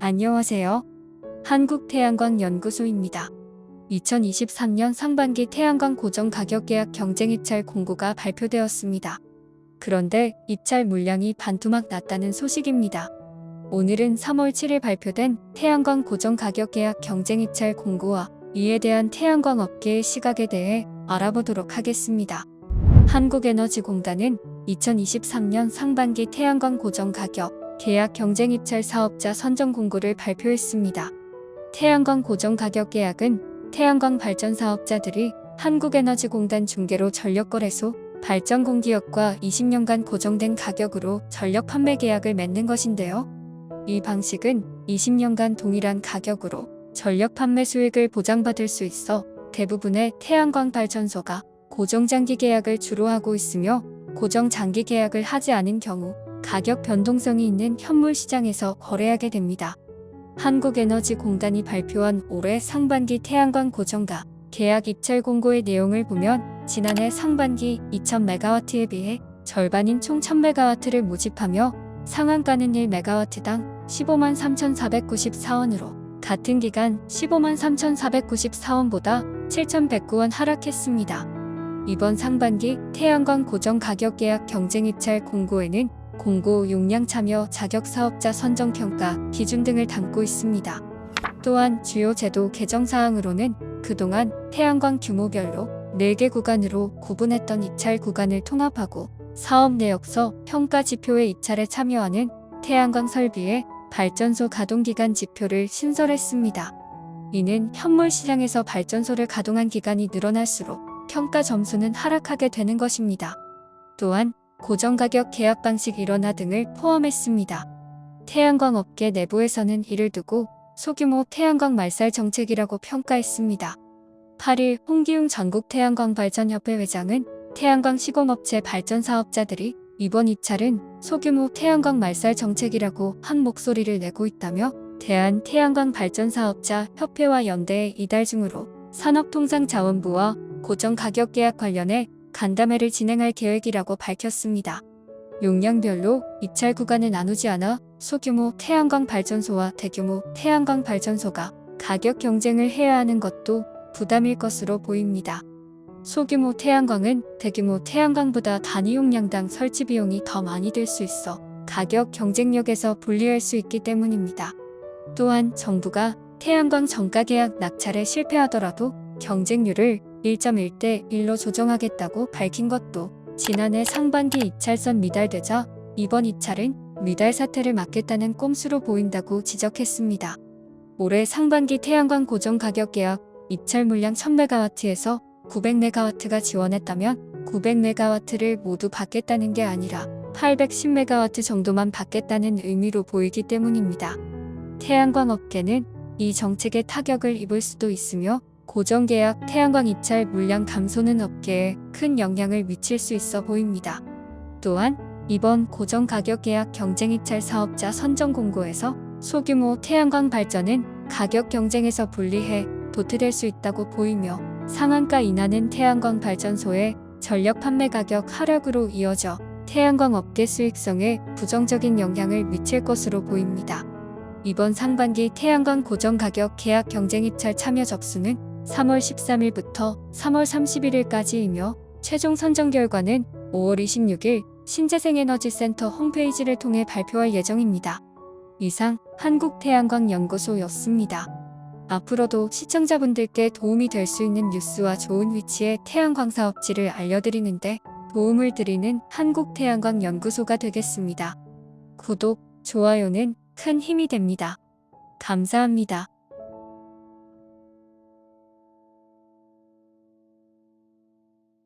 안녕하세요. 한국태양광연구소입니다. 2023년 상반기 태양광 고정 가격 계약 경쟁 입찰 공고가 발표되었습니다. 그런데 입찰 물량이 반토막 났다는 소식입니다. 오늘은 3월 7일 발표된 태양광 고정 가격 계약 경쟁 입찰 공고와 이에 대한 태양광 업계의 시각에 대해 알아보도록 하겠습니다. 한국에너지공단은 2023년 상반기 태양광 고정 가격 계약 경쟁 입찰 사업자 선정 공고를 발표했습니다. 태양광 고정 가격 계약은 태양광 발전 사업자들이 한국에너지공단 중개로 전력거래소 발전공기업과 20년간 고정된 가격으로 전력 판매 계약을 맺는 것인데요. 이 방식은 20년간 동일한 가격으로 전력 판매 수익을 보장받을 수 있어 대부분의 태양광 발전소가 고정장기 계약을 주로 하고 있으며 고정장기 계약을 하지 않은 경우 가격 변동성이 있는 현물 시장에서 거래하게 됩니다. 한국에너지공단이 발표한 올해 상반기 태양광 고정가 계약 입찰 공고의 내용을 보면 지난해 상반기 2000메가와트에 비해 절반인 총 1000메가와트를 모집하며 상한가는 1메가와트당 15만 3,494원으로 같은 기간 15만 3,494원보다 7,109원 하락했습니다. 이번 상반기 태양광 고정 가격 계약 경쟁 입찰 공고에는 공고 용량 참여 자격 사업자 선정 평가 기준 등을 담고 있습니다. 또한 주요 제도 개정 사항으로는 그동안 태양광 규모별로 4개 구간으로 구분했던 입찰 구간을 통합하고 사업 내역서 평가 지표의 입찰에 참여하는 태양광 설비의 발전소 가동 기간 지표를 신설했습니다. 이는 현물 시장에서 발전소를 가동한 기간이 늘어날수록 평가 점수는 하락하게 되는 것입니다. 또한 고정가격 계약 방식 일원화 등을 포함했습니다. 태양광 업계 내부에서는 이를 두고 소규모 태양광 말살 정책이라고 평가했습니다. 8일 홍기웅 전국 태양광 발전협회 회장은 태양광 시공업체 발전 사업자들이 이번 입찰은 소규모 태양광 말살 정책이라고 한 목소리를 내고 있다며 대한 태양광 발전 사업자 협회와 연대에 이달 중으로 산업통상자원부와 고정 가격 계약 관련해 간담회를 진행할 계획이라고 밝혔습니다. 용량별로 입찰 구간을 나누지 않아 소규모 태양광 발전소와 대규모 태양광 발전소가 가격 경쟁을 해야 하는 것도 부담일 것으로 보입니다. 소규모 태양광은 대규모 태양광보다 단위 용량당 설치 비용이 더 많이 들 수 있어 가격 경쟁력에서 불리할 수 있기 때문입니다. 또한 정부가 태양광 정가 계약 낙찰에 실패하더라도 경쟁률을 1.1대 1로 조정하겠다고 밝힌 것도 지난해 상반기 입찰선 미달되자 이번 입찰은 미달 사태를 막겠다는 꼼수로 보인다고 지적했습니다. 올해 상반기 태양광 고정 가격 계약 입찰 물량 1000메가와트에서 900메가와트가 지원했다면 900메가와트를 모두 받겠다는 게 아니라 810메가와트 정도만 받겠다는 의미로 보이기 때문입니다. 태양광 업계는 이 정책에 타격을 입을 수도 있으며 고정계약 태양광 입찰 물량 감소는 업계에 큰 영향을 미칠 수 있어 보입니다. 또한 이번 고정 가격 계약 경쟁 입찰 사업자 선정 공고에서 소규모 태양광 발전은 가격 경쟁에서 분리해 도태될 수 있다고 보이며 상한가 인하는 태양광 발전소의 전력 판매 가격 하락으로 이어져 태양광 업계 수익성에 부정적인 영향을 미칠 것으로 보입니다. 이번 상반기 태양광 고정 가격 계약 경쟁 입찰 참여 접수는 3월 13일부터 3월 31일까지이며 최종 선정 결과는 5월 26일 신재생에너지센터 홈페이지를 통해 발표할 예정입니다. 이상 한국태양광연구소였습니다. 앞으로도 시청자분들께 도움이 될 수 있는 뉴스와 좋은 위치의 태양광 사업지를 알려드리는데 도움을 드리는 한국태양광연구소가 되겠습니다. 구독, 좋아요는 큰 힘이 됩니다. 감사합니다.